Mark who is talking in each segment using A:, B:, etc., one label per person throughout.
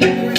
A: Thank you.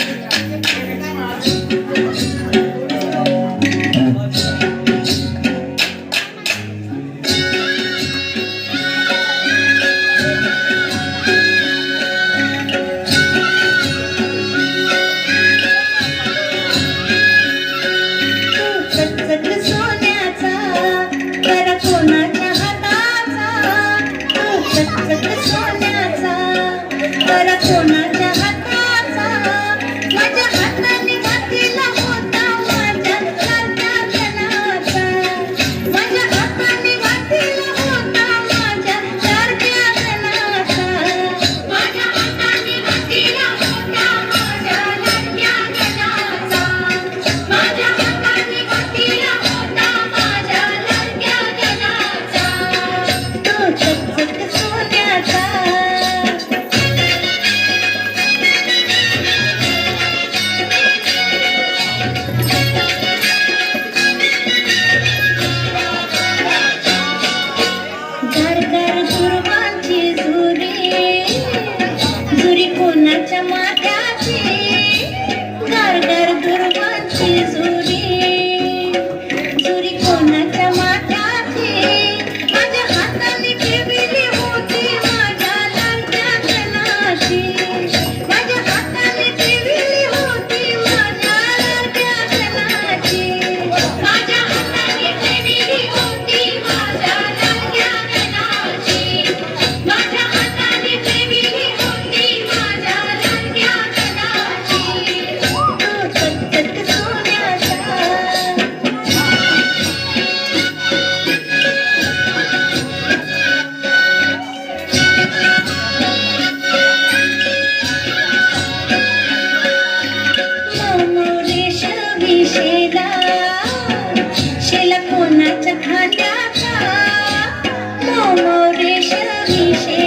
A: शेला कोणाच्या खांद्याचा मोरेश विशेला